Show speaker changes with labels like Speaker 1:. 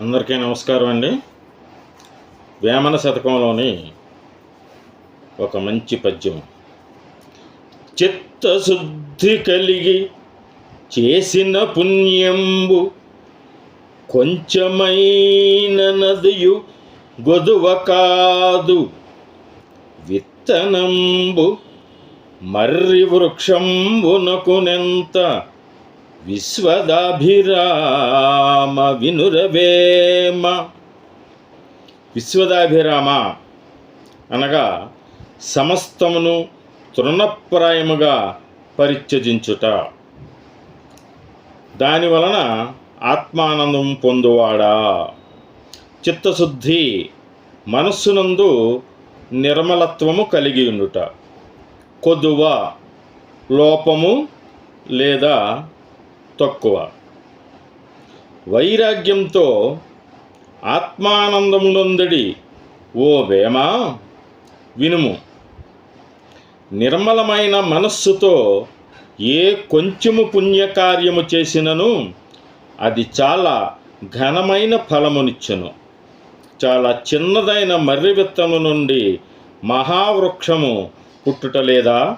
Speaker 1: అందరికీ నమస్కారం అండి. వేమన శతకంలోని ఒక మంచి పద్యం. చిత్తశుద్ధి కలిగి చేసిన పుణ్యంబు కొంచెమైన నదియు గొదువ కాదు. విత్తనంబు మర్రి వృక్షంబునకునెంత విశ్వదాభిరామ వినురవేమ విశ్వదాభిరామ. అనగా సమస్తమును తృణప్రాయముగా పరిత్యజించుట. దాని వలన ఆత్మానందం పొందువాడా. చిత్తశుద్ధి మనస్సునందు నిర్మలత్వము కలిగి ఉండుట. కొద్దువ లోపము లేదా తక్కువ. వైరాగ్యంతో ఆత్మానందమునందడి ఓ వేమ వినుము. నిర్మలమైన మనస్సుతో ఏ కొంచెము పుణ్యకార్యము చేసినను అది చాలా ఘనమైన ఫలమునిచ్చును. చాలా చిన్నదైన మర్రి విత్తము నుండి మహావృక్షము పుట్టుట లేదా?